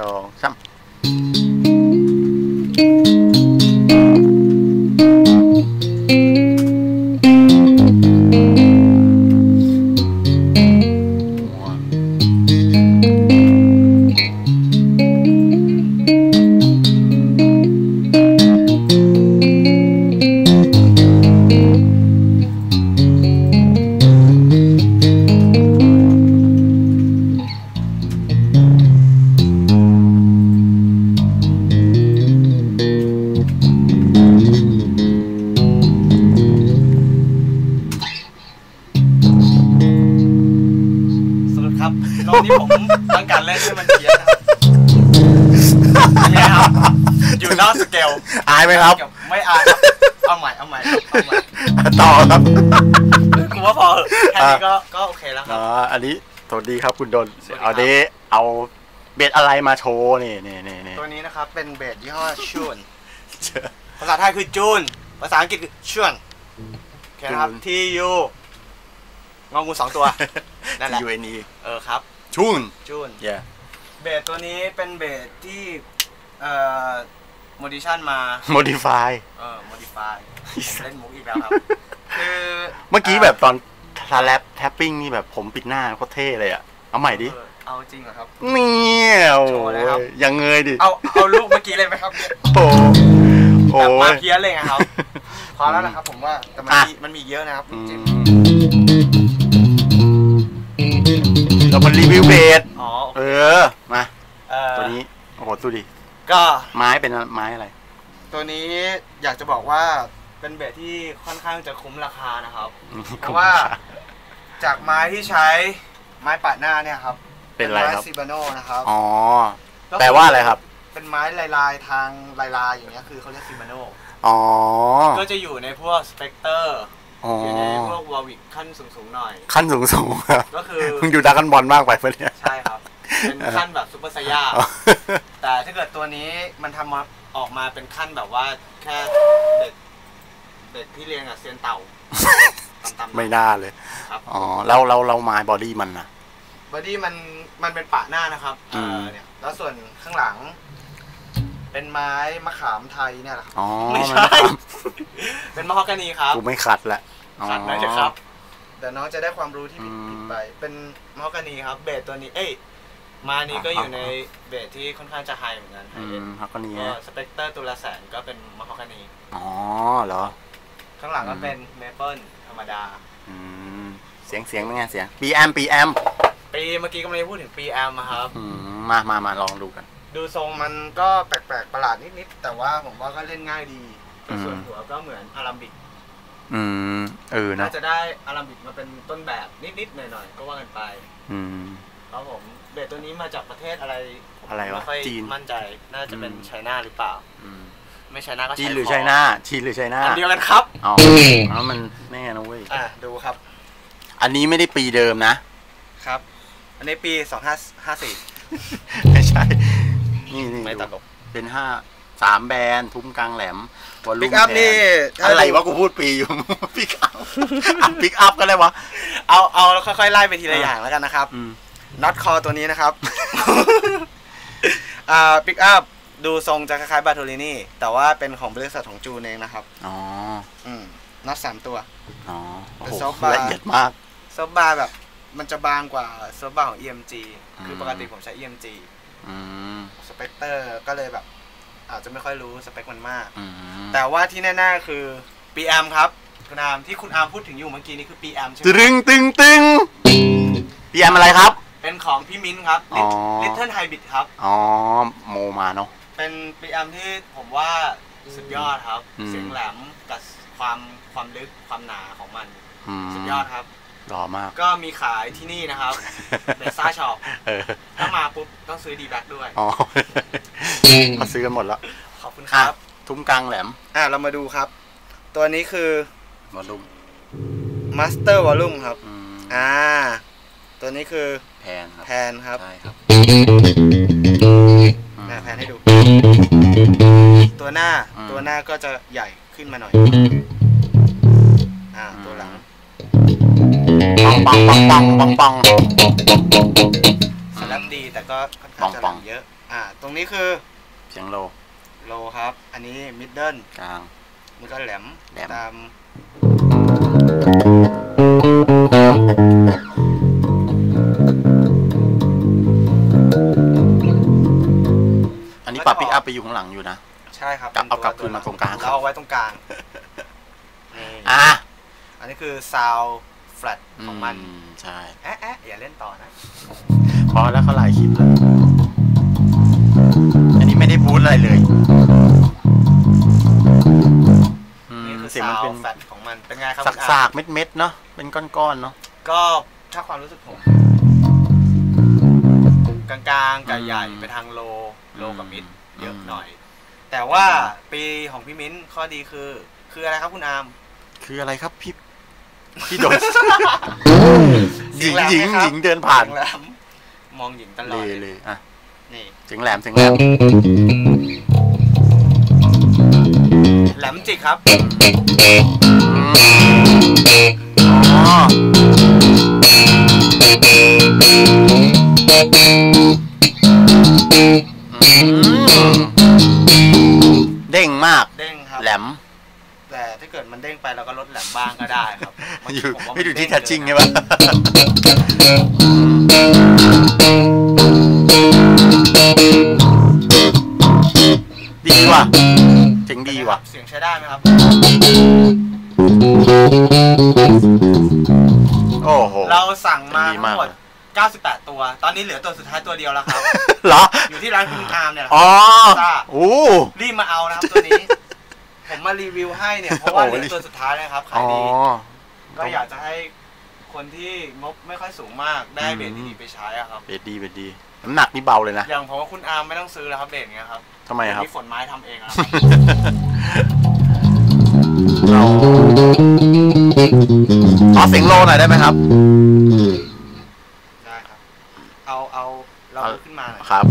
と3。 รุปครับรอบนี้ผมต้องการเล่นให้มันเพี้ยนนะครับเนี่ยครับ อยู่นอกสเกลอายไหมครับ ไม่อายครับ เอาใหม่ เอาใหม่ครับเอาใหม่ต่อครับกูว่าพอเหอะแค่นี้ก็ก็โอเคแล้วคอ๋รัอบอันนี้สวัสดีครับคุณดนสวัสดีครับ เอาเดเอาเบ็ดอะไรมาโชว์นี่นี่นี่นี่ตัวนี้นะครับ เป็นเบสยี่ห้อชูน ภาษาไทยคือจูน ภาษาอังกฤษคือชวนโอเคนะครับ T U งองูสองตัว นั่นแหละยูเอ็นอีเออครับชุนจูนเย่เบสตัวนี้เป็นเบสที่เอ่อโมดิชันมาโมดิฟายเออโมดิฟายผมเล่นมุกอีกแล้วครับ คือเมื่อกี้แบบตอนทาแรปแทปปิ้งนี่แบบผมปิดหน้าโคตรเท่เลยอะเอาใหม่ดิ เออเอาจริงเหรอครับ เนี่ยโอ้โชว์เลยครับยยังเงยดิ เอาเอาลูกเมื่อกี้เลยไหมครับเนี่ยโอ้โหแบบมาโอ้ยเพี้ยนเลยไงครับ พอแล้วนะครับผมว่าแต่มันอะมีมันมีเยอะนะครับอืจริงมเรา มารีวิวเบสอ๋อเออมาเออตัวนี้โอ้โหดูดิก็ไม้เป็นไม้อะไร ตัวนี้อยากจะบอกว่าเป็นเบสที่ค่อนข้างจะคุ้มราคานะครับอืมเพราะว่า จากไม้ที่ใช้ไม้ปะหน้าเนี่ยครับ เป็นอะไรครับไม้ซิบาโนนะครับอ๋อก็คืแปลว่าอะไรครับ เป็นไม้ลายลายๆทางลายลายๆอย่างเงี้ยคือเขาเรียกซิบาโนอ๋อ ก็จะอยู่ในพวกสเปกเตอร์ อ๋ออยู่ในพวกวอลวิกขั้นสูงๆหน่อย ขั้นสูงสูงๆครับก็คือมึงอยู่ดักกันบอลมากไปปะเนี่ยใช่ครับ เป็นขั้นแบบซูเปอร์ไซย่าอ๋อแต่ถ้าเกิดตัวนี้มันทำมาออกมาเป็นขั้นแบบว่าแค่เด็กเด็กที่เรียนกับเซียนเต่าต่ำๆไม่น่าเลยครับอ๋อแล้วเราเราไม้บอดี้มันนะบอดี้มันมันเป็นปะหน้านะครับอืเอมอเนี่ยแล้วส่วนข้างหลัง เป็นไม้มะขามไทยเนี่ยแหละครับอ๋อไม่ใช่ เป็นมะฮอกกานีครับกูไม่ขัดละอ๋อขัดไหมเลยครับเดี๋ยวน้องจะได้ความรู้ที่ผิดอืมผิดไป เป็นมะฮอกกานีครับ เบสตัวนี้ เอ้ย มานี้ก็อยู่ในเบสที่ค่อนข้างจะไฮเหมือนกันไฮอืเอ็มนฮักก็นี้ก็สเปกเตอร์ตัวละแสนก็เป็นมะฮอกกานี อ๋อเหรอ ข้างหลังก็อืมเป็นเมเปิลธรรมดา อืม เสียงเสียงเป็นไงเสียง PM PM ปีเมื่อกี้ก็ไม่ได้พูดถึงปีแอมครับอืมมามามาลองดูกัน ดูทรงมันก็แปลกๆประหลาดนิดๆแต่ว่าผมว่าก็เล่นง่ายดีอืมส่วนหัวก็เหมือนอารัมบิกอืมเออนะน่าจะได้อารัมบิกมาเป็นต้นแบบนิดๆหน่อยๆก็ว่ากันไป อืมครับผมเบสตัวนี้มาจากประเทศอะไรผมอะไรวะไม่ค่อยจีนมั่นใจน่าจะเป็นอืมไชน่าหรือเปล่าอืมไม่ไชน่าก็จีนไชหรือขอไชน่าจีนหรือไชน่าอันเดียวกันครับอ๋อแล้วมันแน่นะเว้ยอะดูครับ อันนี้ไม่ได้ปีเดิมนะครับ อันนี้ปี2554ไม่ใช่ นี่นี่ไม่ตลก เป็นห้าสามแบรนด์ทุ้มกลางแหลมวอลลุ่ปิมกอัพแทนี่ถ้าอะไรดูวะกูพูดปีอยู่ปิกอัพปิกอัพก็ได้วะเอาเอาแล้วค่อยๆไล่ไปทีละอะอย่างแล้วกันนะครับอืมน็อตคอตัวนี้นะครับอ่าปิกอัพดูทรงจะคล้ายๆบาโทลินี่แต่ว่าเป็นของบริษัทของจูนเองนะครับ อ๋อ อืมน็อตสามตัว อ๋อโอ้เป็นโหซอฟต์บาร์ละเอียดมากเซิร์ฟบาร์แบบ มันจะบางกว่าเซิร์ฟบาร์ของ EMG คือมปกติผมใช้ EMG อืมสเปกเตอร์ก็เลยแบบ อาจจะไม่ค่อยรู้สเปคมันมากอืมแต่ว่าที่แน่ๆคือ PM ครับคุณอาร์มที่คุณอาร์มพูดถึงอยู่เมื่อกี้นี้คือ PM ใช่ไหมตึงตึงตึงพีแอมอะไรครับ เป็นของพี่มิ้นท์ครับอ๋อ Little Hybrid ครับ อ๋อโมมาเนาะ เป็น PM ที่ผมว่าสุดยอดครับ อืม เสียงแหลมกับความความลึกความหนาของมัน อืมสุดยอดครับ หล่อมาก ก็มีขายที่นี่นะครับ เบซ่าช็อปเออ ดีแบ็กด้วย อ๋อมาซื้อกันหมดแล้ว ขอบคุณครับ ทุ้มกลางแหลม อะ เรามาดูครับ ตัวนี้คือวอลลุ่ม Master Volume ครับอืมอ่า ตัวนี้คือแพนครับ แพนครับ ใช่ครับอ่าแพนให้ดู ตัวหน้าอืมตัวหน้าก็จะใหญ่ขึ้นมาหน่อย อ่า ตัวหลังปังปังปังปังปังปังสลับ ดีแต่ก็ค่อนข้างจะปหองลัๆงเยอะ อ่า ตรงนี้คือเสียงโล โลครับ อันนี้มิดเดิลกลางมันก็แหลมแหลมตามอันนี้ปรับปิกอัพไปอยู่ข้างหลังอยู่นะ ใช่ครับกลับป็นเอากลับวคืนมาตรงกลางแล้วเอาไว้ตรงกลางนี่อะอันนี้คือ sound flat ของมันอืใช่ แอะแอะอย่าเล่นต่อนะ พอแล้วเขาไลายคลิปแล้ว อันนี้ไม่ได้บูทอะไรเลยอืมนี่คือเสียงมันเป็น sound flat ของมัน เป็นไงครับสักคุณสาอากๆเม็ดๆเนาะ เป็นก้อนๆเนาะ ก็ถ้าความรู้สึกผม กลางๆกับใหญ่อืมไปทางโล โลกับมิดอืมเยอะหน่อย แต่ว่าปีของพี่มิ้นข้อดีคือ คืออะไรครับคุณอาร์ม คืออะไรครับพี่พี่โดนหญิงเสียงแหลมหญิงไหมครับหญิงเดินผ่านเสียงแหล มมองหญิงตลเลอดยเลยอะนี่เสียงแหลมเสียงแหลมแหลมจิกครับอืมอ๋ออืมเด้งมากเด้งครับแหลม แต่ถ้าเกิดมันเด้งไปเราก็ลดแหลมบ้างก็ได้ครับ มันอยู่ผมว่าไม่ดูที่เด้ทัชชิ่งเกิใช่นปะ ดีว่ะเจ๋งดีว่ะ เสียงใช้ได้ไหมครับ โอ้โห เราสั่งมาดีทั้มากงหมด98 ตัว ตอนนี้เหลือตัวสุดท้ายตัวเดียวแล้วครับ เหรอ อยู่ที่ร้านคุณอาร์มเนี่ยแหละอ๋อจ้าโอ้รีบมาเอานะครับตัวนี้ ผมมารีวิวให้เนี่ย เพราะว่าโอ้เหลือตัวสุดท้ายเลยครับขาอ๋ยอดีก็อยากจะให้คนที่งบไม่ค่อยสูงมากได้อืมเบสดีๆไปใช้อะครับ เบ็ดดีเบ็ดดี น้ำหนักนี่เบาเลยนะ อย่างผมว่าคุณอาร์มไม่ต้องซื้อแล้วครับเบสเงี้ยครับทำไมครับ มีฝนไม้ทำเองแล้วเราขอเสียงโลหน่อยได้ไหมครับ ได้ครับ เอาเอาเราเอาขึ้นมาหน่อยครับ